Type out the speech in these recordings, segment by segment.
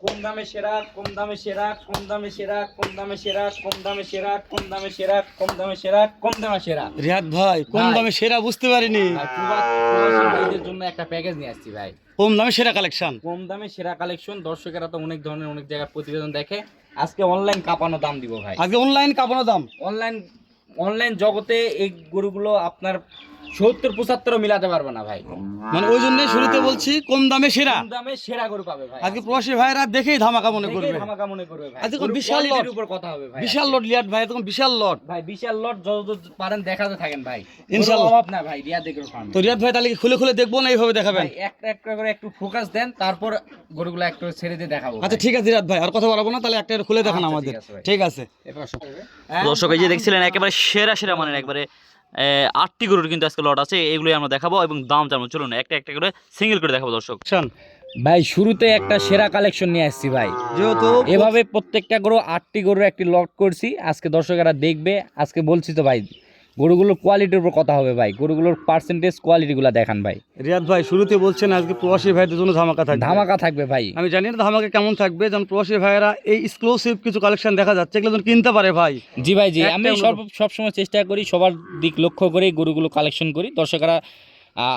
কম দামে সেরা কম দামে সেরা কম দামে সেরা কম দামে সেরা কম দামে সেরা কম দামে সেরা কম দামে সেরা কম দামে সেরা রিয়াদ ভাই কম দামে সেরা বুঝতে পারিনি ভাইদের জন্য একটা প্যাকেজ নিয়ে আসছি ভাই কম দামে সেরা কালেকশন কম দামে সেরা কালেকশন দর্শকেরা তো অনেক ধরনের অনেক জায়গায় প্রতিবেদন দেখে আজকে অনলাইন কাঁপানো দাম দিব ভাই আজকে অনলাইন কাপানো দাম অনলাইন অনলাইন জগতে এই গরুগুলো আপনার সত্তর পঁচাত্তরও মিলাতে পারবে না ভাই। মানে ওই জন্য শুরুতে বলছি কম দামে সেরা। কম দামে সেরা গরু পাবে ভাই। আজকে প্রবাসী ভাইরা দেখেই ধামাকা মনে করবে। ধামাকা মনে করবে ভাই। আজকে বিশাল quality-র উপর কথা হবে ভাই। বিশাল লট লিয়াদ ভাই এরকম বিশাল লট ভাই বিশাল লট যত পারেন দেখাতে থাকেন ভাই। ইনশাআল্লাহ। অভাব না ভাই দেখো ফার্ম তো রিয়াদ ভাই তাহলে কি খুলে খুলে দেখব না এইভাবে দেখাবেন? ভাই একটা একটা করে একটু ফোকাস দেন তারপর গরুগুলো একটু ছেড়ে দিয়ে দেখাবো আচ্ছা ঠিক আছে রিয়াদ ভাই আর কথা বলব না তাহলে একটা খুলে দেখান আচ্ছা, আমাদের। ঠিক আছে? দর্শক এই যে দেখছিলেন একেবারে সেরা সেরা মানের একবারে আটটি গরুর কিন্তু আজকে লট আছে এগুলোই আমরা দেখাবো এবং দাম জানব। চলুন একটা একটা করে সিঙ্গেল করে দেখাবো দর্শক। ভাই শুরুতে একটা সেরা কালেকশন নিয়ে আসছি ভাই। যেহেতু এভাবে প্রত্যেকটা গরু আটটি গরুর একটি লট করছি। আজকে দর্শকেরা দেখবে আজকে বলছি তো ভাই গরুগুলোর কোয়ালিটির উপর কথা হবে ভাই। গরুগুলোর পার্সেন্টেজ কোয়ালিটিগুলো দেখান ভাই। রিয়াদ ভাই শুরুতে বলছেন আজকে প্রবাসী ভাইদের জন্য ধামাকা থাকবে। ধামাকা থাকবে ভাই। আমি জানি না ধামাকা কেমন থাকবে যেমন প্রবাসী ভাইয়েরা এই এক্সক্লুসিভ কিছু কালেকশন দেখা যাচ্ছে এগুলো যেন কিনতে পারে ভাই। জি ভাই জি। আমি। সর্ব সবসময় চেষ্টা করি সবার দিক লক্ষ্য করে গরুগুলো কালেকশন করি। দর্শকরা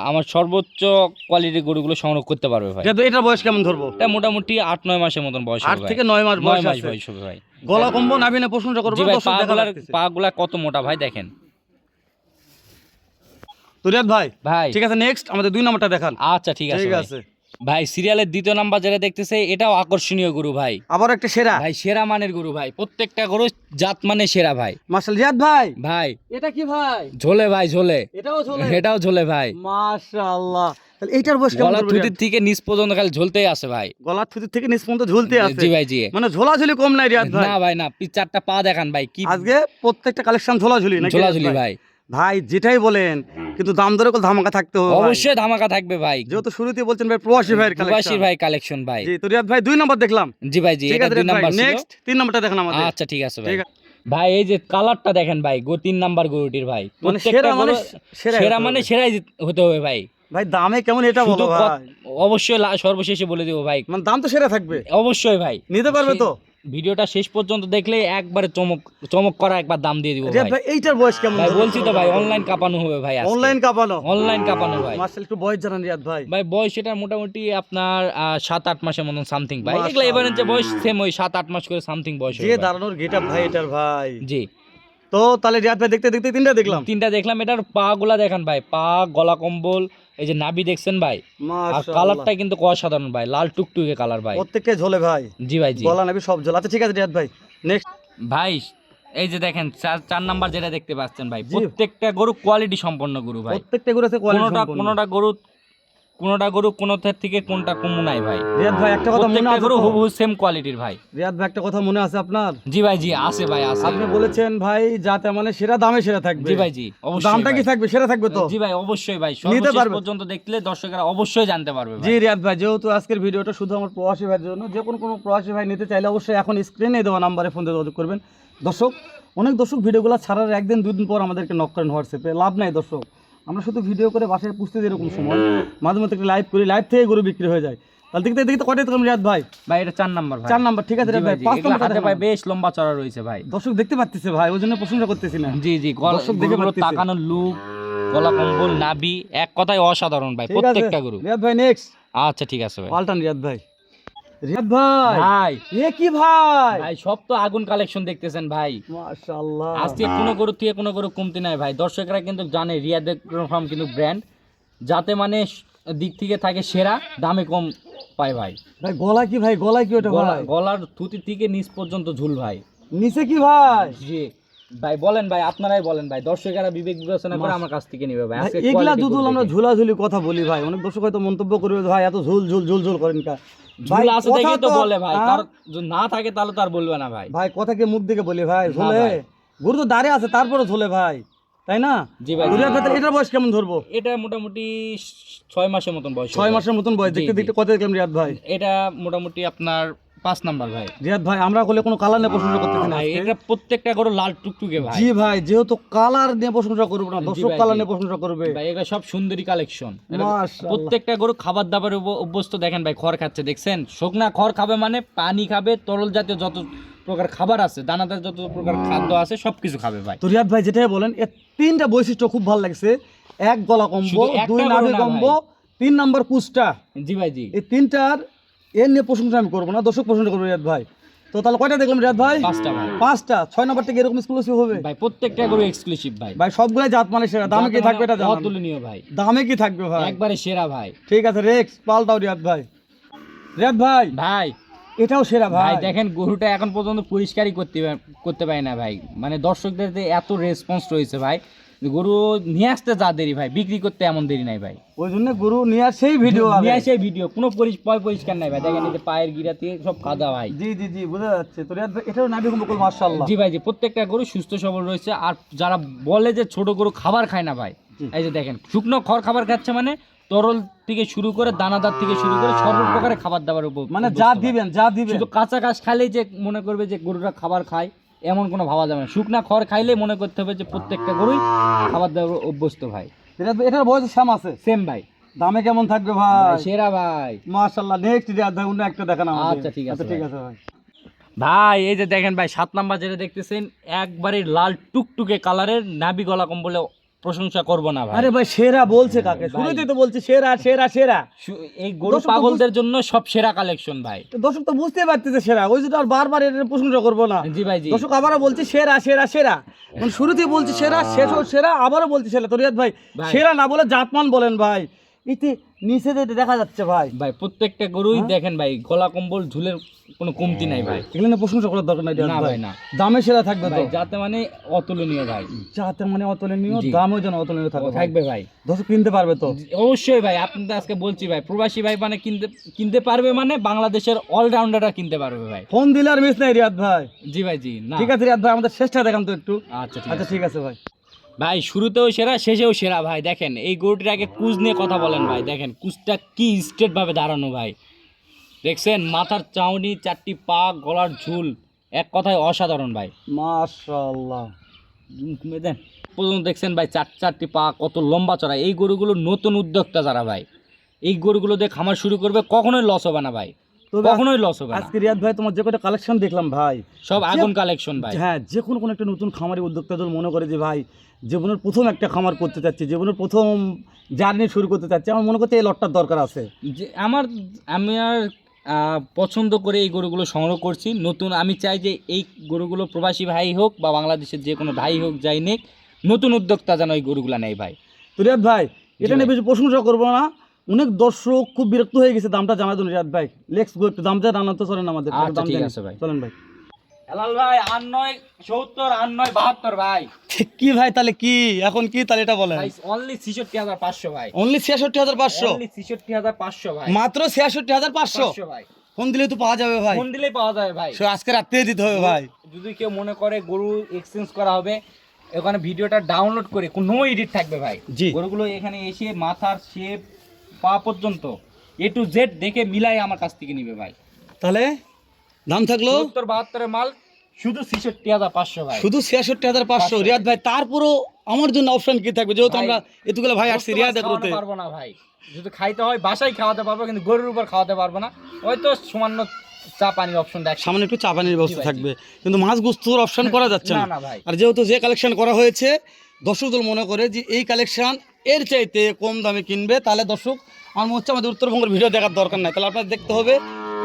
আমার সর্বোচ্চ কোয়ালিটির গরুগুলো সংগ্রহ করতে পারবে ভাই। ভাই, বয়স কেমন ধরবো? এটা মোটামুটি আট নয় মাসের মতন বয়স আট থেকে নয় মাস নয় বয়স মাস বয়স হবে ভাই। গলা কম্বন কম্বো না প্রশংসা করব। পা গুলা কত মোটা ভাই দেখেন। তো রিয়াদ ভাই ভাই। ঠিক আছে নেক্সট আমাদের দুই নম্বরটা দেখান। আচ্ছা ঠিক আছে ঠিক আছে। ভাই সিরিয়ালের দ্বিতীয় নাম্বার যেটা দেখতেছে এটাও আকর্ষণীয় গরু ভাই। আবার একটা সেরা। ভাই সেরা মানের গরু ভাই। প্রত্যেকটা গরু জাত মানে সেরা ভাই। রিয়াদ ভাই। ভাই। এটা কি ভাই? ঝোলে ভাই ঝোলে। এটাও চলে এটাও ঝোলে ভাই। মাশাআল্লাহ তাহলে এইটার বয়স কেমন গলার থুতির থেকে নিচ পর্যন্ত খালি ঝুলতেই আছে ভাই। গলার থুতির থেকে নিচ পর্যন্ত ঝুলতে আছে। জি ভাই জি। মানে ঝোলাঝুলি কম নাই রিয়াদ ভাই না ভাই। না চারটা পা দেখান ভাই কি আজকে প্রত্যেকটা কালেকশন ঝোলাঝুলি নাকি ঝোলাঝুলি ভাই। ভাই যেটাই বলেন কিন্তু দাম দরে করে ধামাকা থাকতে হবে অবশ্যই ধামাকা থাকবে ভাই। যেহেতু শুরুতে বলছেন ভাই প্রবাসী ভাইয়ের প্রবাসী ভাই কালেকশন ভাই। জি তো রিয়াদ ভাই দুই নম্বর দেখলাম। জি ভাই জি এটা দুই নাম্বার ছিল। নেক্সট তিন নম্বরটা দেখেন আমাদের। আচ্ছা ঠিক আছে ভাই। ভাই এই যে কালারটা দেখেন ভাই গো তিন নাম্বার গরুটির ভাই। মানে সেরা মানে সেরা সেরা মানে সেরাই হতে হবে ভাই। ভাই দামে কেমন এটা বলো ভাই। অবশ্যই সর্বশেষে বলে দেবো ভাই। মানে দাম তো সেরা থাকবে। অবশ্যই ভাই। নিতে পারবে তো? ভিডিওটা শেষ পর্যন্ত দেখলে একবারে চমক চমক করা একবার দাম দিয়ে দিব ভাই। এইটার বয়স কেমন ভাই বলছি তো ভাই অনলাইন কাপানো হবে ভাই অনলাইন কাপানো? অনলাইন কাপানো ভাই। মার্শাল একটু বয়স জানান রিয়াদ ভাই। ভাই বয়স এটা মোটামুটি আপনার আহ, সাত আট মাসের মতন সামথিং ভাই। এগুলো যে বয়স সেম ওই সাত আট মাস করে সামথিং বয়স যে দাঁড়ানোর গেটআপ ভাই এটার ভাই। জি। তো তাহলে রিয়াদ ভাই দেখতে দেখতে তিনটা দেখলাম। তিনটা দেখলাম এটার পা গুলা দেখান ভাই। পা গলা কম্বল এই যে নাভি দেখছেন ভাই? আর কালারটা কিন্তু অসাধারণ ভাই লাল টুকটুকে কালার ভাই। প্রত্যেককে ঝোলে ভাই। জি ভাই জি। গলা নাবি সব ঝোল। আচ্ছা ঠিক আছে রিয়াদ ভাই। নেক্সট ভাই এই যে দেখেন চার চার নাম্বার যেটা দেখতে পাচ্ছেন ভাই প্রত্যেকটা গরু কোয়ালিটি সম্পন্ন গরু ভাই। প্রত্যেকটা গরু আছে কোয়ালিটি কোনোটা কোনোটা গরু কোনোটা গরু কোনোটার থেকে কোনটা কম নাই ভাই। রিয়াদ ভাই একটা কথা মনে আছে গরু হুবহু সেম কোয়ালিটির ভাই। রিয়াদ ভাই একটা কথা মনে আছে আপনার? জি ভাই জি আছে ভাই আছে। আপনি বলেছেন ভাই যাতে মানে সেরা দামে সেরা থাকবে। জি ভাই জি অবশ্যই দামটা কি থাকবে? সেরা থাকবে তো? জি ভাই অবশ্যই ভাই। নিতে সর্বশেষ পারবে। পর্যন্ত দেখলে দর্শকরা অবশ্যই জানতে পারবে জি রিয়াদ ভাই যেহেতু আজকের ভিডিওটা শুধু আমার প্রবাসী ভাইয়ের জন্য যে কোনো কোনো প্রবাসী ভাই নিতে চাইলে অবশ্যই এখন স্ক্রিনে দেওয়া নাম্বারে ফোন দিয়ে যোগাযোগ করবেন। দর্শক অনেক দর্শক ভিডিওগুলো ছাড়ার একদিন দুই দিন পর আমাদেরকে নক করেন হোয়াটসঅ্যাপে। লাভ নাই দর্শক। আমরা শুধু ভিডিও করে বাসায় পুষতে দিই এরকম সময়। মাঝে মধ্যে লাইভ করি লাইভ থেকে গরু বিক্রি হয়ে যায়। তাহলে দেখতে দেখতে কটাই দেখলাম রিয়াদ ভাই? ভাই এটা চার নাম্বার ভাই। চার নাম্বার ঠিক আছে জি ভাই, পাঁচ নাম্বার ভাই বেশ লম্বা চড়া রয়েছে ভাই। দর্শক দেখতে পাচ্তেছে ভাই ওই জন্য প্রশংসা করতেছি না। জি জি দর্শক দেখে তাকানোর লুক গলা কম্বল নাভি এক কথায় অসাধারণ ভাই প্রত্যেকটা গরু। রিয়াদ ভাই নেক্সট আচ্ছা ঠিক আছে ভাই। পাল্টান রিয়াদ ভাই। রিয়াদ ভাই ভাই। এ কি ভাই? ভাই সব তো আগুন কালেকশন দেখতেছেন ভাই। মাশাআল্লাহ। আজকে কোনো গরু থেকে কোনো গরু কমতি নাই ভাই। দর্শকরা কিন্তু জানে রিয়াদের ফার্ম কিন্তু ব্র্যান্ড যাতে মানে দিক থেকে থাকে সেরা দামে কম পায় ভাই। ভাই গলা কি ভাই? গলা কি ওটা ভাই? গলার থুতি থেকে নিচ পর্যন্ত ঝুল ভাই। নিচে কি ভাই? জি। ভাই বলেন ভাই আপনারাই বলেন ভাই। দর্শকেরা বিবেক বিবেচনা করে আমার কাছ থেকে নিবে ভাই। এগুলা দুধুল আমরা। ঝুলাঝুলি কথা বলি ভাই। অনেক দর্শক হয়তো মন্তব্য করবে ভাই এত ঝুল ঝুল ঝুল ঝুল করেন কা। ঝুল আছে কথা তো বলে ভাই হ্যাঁ? না থাকে তাহলে তো আর বলবে না ভাই। ভাই কথাকে মুখ দিকে বলি ভাই? ঝুলে? ভাই। তো দাঁড়িয়ে আছে তারপরে ঝোলে ভাই। তাই না? জি ভাই, এটার বয়স কেমন ধরবো? এটা মোটামুটি ছয় মাসের মতন বয়স ছয় মাসের মতন বয়স। দেখতে দেখতে কত দেখলাম রিয়াদ ভাই? এটা মোটামুটি আপনার পাঁচ নাম্বার ভাই। রিয়াদ ভাই আমরা বলে কোনো কালার নিয়ে প্রশংসা করতেছি না এটা প্রত্যেকটা গরু লাল টুকটুকে ভাই। জি ভাই যেহেতু কালার নিয়ে প্রশংসা করব না দর্শক কালার নিয়ে প্রশংসা করবে। ভাই এগুলো সব সুন্দরী কালেকশন প্রত্যেকটা গরু খাবার দাবার অভ্যস্ত দেখেন ভাই খড় খাচ্ছে দেখছেন? শুকনা খড় খাবে মানে পানি খাবে তরল জাতীয় যত প্রকার খাবার আছে দানাদার যত প্রকার খাদ্য আছে সবকিছু খাবে ভাই। তো রিয়াদ ভাই যেটাই বলেন এর তিনটা বৈশিষ্ট্য খুব ভালো লাগছে। এক গলা কম্বো দুই নাভি কম্বো তিন নাম্বার কুচটা জি ভাই জি। এই তিনটার এর নিয়ে প্রশংসা আমি করব না দর্শক প্রশংসা করব রিয়াদ ভাই। তো তাহলে কয়টা দেখলাম রিয়াদ ভাই? পাঁচটা ভাই। পাঁচটা। ছয় নম্বর থেকে এরকম এক্সক্লুসিভ হবে? ভাই প্রত্যেকটা গরু এক্সক্লুসিভ ভাই। ভাই সবগুলাই জাত মানে সেরা। দামে কি থাকবে এটা জানান। অতুলনীয় ভাই। দামে কি থাকবে ভাই? একবারে সেরা ভাই। ঠিক আছে রেক্স পাল্টাও রিয়াদ ভাই। রিয়াদ ভাই ভাই। এটাও সেরা ভাই ভাই। দেখেন গরুটা এখন পর্যন্ত পরিষ্কারই করতে করতে পারি না ভাই। মানে দর্শকদের যে এত রেসপন্স রয়েছে ভাই গরু নিয়ে আসতে যা দেরি ভাই বিক্রি করতে এমন দেরি নাই ভাই। ওই জন্য গরু নিয়ে সেই ভিডিও নিয়ে আসে ভিডিও কোনো পরি- পয় পরিষ্কার নাই ভাই। দেখেন এই যে পায়ের গিরাতে সব কাদা ভাই। জি জি জি বোঝা যাচ্ছে। তো এটাও নাবি কম্বল মাশাআল্লাহ। জি ভাই জি প্রত্যেকটা গরু সুস্থ সবল রয়েছে। আর যারা বলে যে ছোট গরু খাবার খায় না ভাই এই যে দেখেন শুকনো খড় খাবার খাচ্ছে মানে তরল থেকে শুরু করে দানাদার থেকে শুরু করে সর্ব প্রকারের খাবার দাবার উপর মানে যা দিবেন যা দিবেন। শুধু কাঁচা ঘাস খাইলেই যে মনে করবে যে গরুরা খাবার খায়। এমন কোনো ভাবা যাবে না। শুকনা খড় খাইলে মনে করতে হবে যে প্রত্যেকটা গরুই খাবার দাবার অভ্যস্ত ভাই। এটা এটার বয়স শ্যাম আছে? সেম ভাই। দামে কেমন থাকবে ভাই, সেরা ভাই। মাশাআল্লাহ নেক্সট যে আধা অন্য একটা দেখান আমাদের আচ্ছা, ঠিক আছে ঠিক আছে ভাই। ভাই এই যে দেখেন ভাই সাত নাম্বার যেটা দেখতেছেন একবারে লাল টুকটুকে কালারের নাবি গলা কম্বলে প্রশংসা করব না ভাই। আরে ভাই সেরা বলছে কাকে? শুনেই তো বলছে সেরা সেরা সেরা। এই গরু পাগলদের জন্য সব সেরা কালেকশন ভাই। তো দর্শক তো বুঝতে পারতেছে সেরা। ওই জন্য আর বারবার এর প্রশংসা করব না। জি ভাই জি। দর্শক আবারও বলছে সেরা সেরা সেরা। মানে শুরুতেই বলছে সেরা শেষও সেরা আবারও বলছে সেরা। তো রিয়াদ ভাই ভাই। সেরা না বলে জাতমান বলেন ভাই। এতে নিচে যেটা দেখা যাচ্ছে ভাই। ভাই প্রত্যেকটা গরুই হ্যাঁ? দেখেন ভাই গলা কম্বল ঝুলের কোনো কমতি নাই ভাই। এগুলো নিয়ে প্রশংসা করার দরকার নাই না ভাই। না। দামে সেরা থাকবে ভাই যাতে মানে অতুলনীয় ভাই। যাতে মানে অতুলনীয় দামও যেন অতুলনীয় থাকবে থাকবে ভাই। দর্শক কিনতে পারবে তো। অবশ্যই ভাই আপনাদের আজকে বলছি ভাই প্রবাসী ভাই মানে কিনতে কিনতে পারবে মানে বাংলাদেশের অলরাউন্ডাররা কিনতে পারবে ভাই। ফোন দিলে আর মিস নাই রিয়াদ ভাই। জি ভাই জি না। ঠিক আছে রিয়াদ ভাই আমাদের শেষটা দেখান তো একটু। আচ্ছা আচ্ছা ঠিক আছে ভাই। ভাই শুরুতেও সেরা শেষেও সেরা ভাই দেখেন। এই গরুটির আগে কুজ নিয়ে কথা বলেন ভাই দেখেন কুজটা কি স্ট্রেট ভাবে দাঁড়ানো ভাই। দেখছেন মাথার চাউনি চারটি পা গলার ঝুল এক কথায় অসাধারণ ভাই। মাশাআল্লাহ। উম, কমে দেন। পর্যন্ত দেখছেন ভাই চার চারটি পা কত লম্বা চড়া। এই গরুগুলো নতুন উদ্যোক্তা যারা ভাই এই গরুগুলো দিয়ে খামার শুরু করবে কখনোই লস হবে না ভাই। কখনোই লস হবে আজকে রিয়াদ ভাই তোমার যে কটা কালেকশন দেখলাম ভাই সব আগুন কালেকশন ভাই। হ্যাঁ যে কোনো কোনো একটা নতুন খামারি উদ্যোক্তাদের মনে করে যে ভাই জীবনের প্রথম একটা খামার করতে চাচ্ছি জীবনের প্রথম জার্নি শুরু করতে চাচ্ছি আমার মনে করতে এই লটটার দরকার আছে। যে আমার আমি আর পছন্দ করে এই গরুগুলো সংগ্রহ করছি। নতুন আমি চাই যে এই গরুগুলো প্রবাসী ভাই হোক বা বাংলাদেশের যে কোনো ভাই হোক যাই নেক নতুন উদ্যোক্তা যেন এই গরুগুলো নেয় ভাই। তো রিয়াদ ভাই এটা নিয়ে বেশি প্রশংসা করব না। অনেক দর্শক খুব বিরক্ত হয়ে গেছে দামটা জানাই দিন রিয়াদ ভাই। লেক্স গো একটু দামটা জানাতে চলেন আমাদের আচ্ছা, ঠিক আছে ভাই। চলেন ভাই। হেলাল ভাই আট নয় সত্তর আট নয় বাহাত্তর ভাই। কি ভাই তাহলে কি? এখন কি তাহলে এটা বলেন। ভাই অনলি ছিষট্টি হাজার পাঁচশো ভাই। অনলি ছিয়াষট্টি হাজার পাঁচশো? অনলি ছিষট্টি হাজার পাঁচশো ভাই। মাত্র ছিয়াষট্টি হাজার পাঁচশো? ভাই। ফোন দিলে তো পাওয়া যাবে ভাই। ফোন দিলেই পাওয়া যাবে ভাই। সে আজকে রাত্রে দিতে হবে ভাই। যদি কেউ মনে করে গরু এক্সচেঞ্জ করা হবে ওখানে ভিডিওটা ডাউনলোড করে কোনো এডিট থাকবে ভাই। জি। গরুগুলো এখানে এসে মাথার শেপ পা পর্যন্ত এ টু জেড দেখে মিলাই আমার কাছ থেকে নিবে ভাই। তাহলে দাম থাকল? সত্তর বাহাত্তরের মাল শুধু ছিষট্টি হাজার পাঁচশো ভাই। শুধু ছিয়াষট্টি হাজার পাঁচশো। রিয়াদ ভাই তারপরও আমার জন্য অপশন কি থাকবে? যেহেতু আমরা এতগুলো ভাই আসছি রিয়াদ করতে পারব না ভাই। যদি খাইতে হয় বাসায় খাওয়াতে পারব কিন্তু গরুর উপর খাওয়াতে পারব না। হয়তো সামান্য চা পানির অপশন দেখ। সামনে একটু চা পানির ব্যবস্থা থাকবে। কিন্তু মাছ গুস্তর অপশন করা যাচ্ছে না না। না ভাই। আর যেহেতু যে কালেকশন করা হয়েছে দর্শক দল মনে করে যে এই কালেকশন এর চাইতে কম দামে কিনবে তাহলে দর্শক আমার মনে হচ্ছে আমাদের উত্তরবঙ্গের ভিডিও দেখার দরকার নাই। তাহলে আপনার দেখতে হবে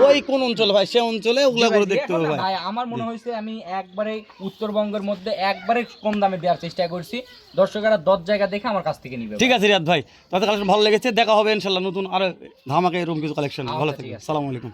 ওই কোন অঞ্চলে ভাই? সে অঞ্চলে ওগুলা করে দেখতে হবে ভাই। আমার মনে হয়েছে আমি একবারে উত্তরবঙ্গের মধ্যে একবারে কম দামে দেওয়ার চেষ্টা করছি। দর্শকেরা দশ জায়গা দেখে আমার কাছ থেকে নিবে ঠিক আছে রিয়াদ ভাই। তাদের কালেকশন ভালো লেগেছে দেখা হবে ইনশাল্লাহ নতুন আর ধামাকে এরকম কিছু কালেকশন ভালো আচ্ছা, ঠিক থাকবে সালাম আলাইকুম।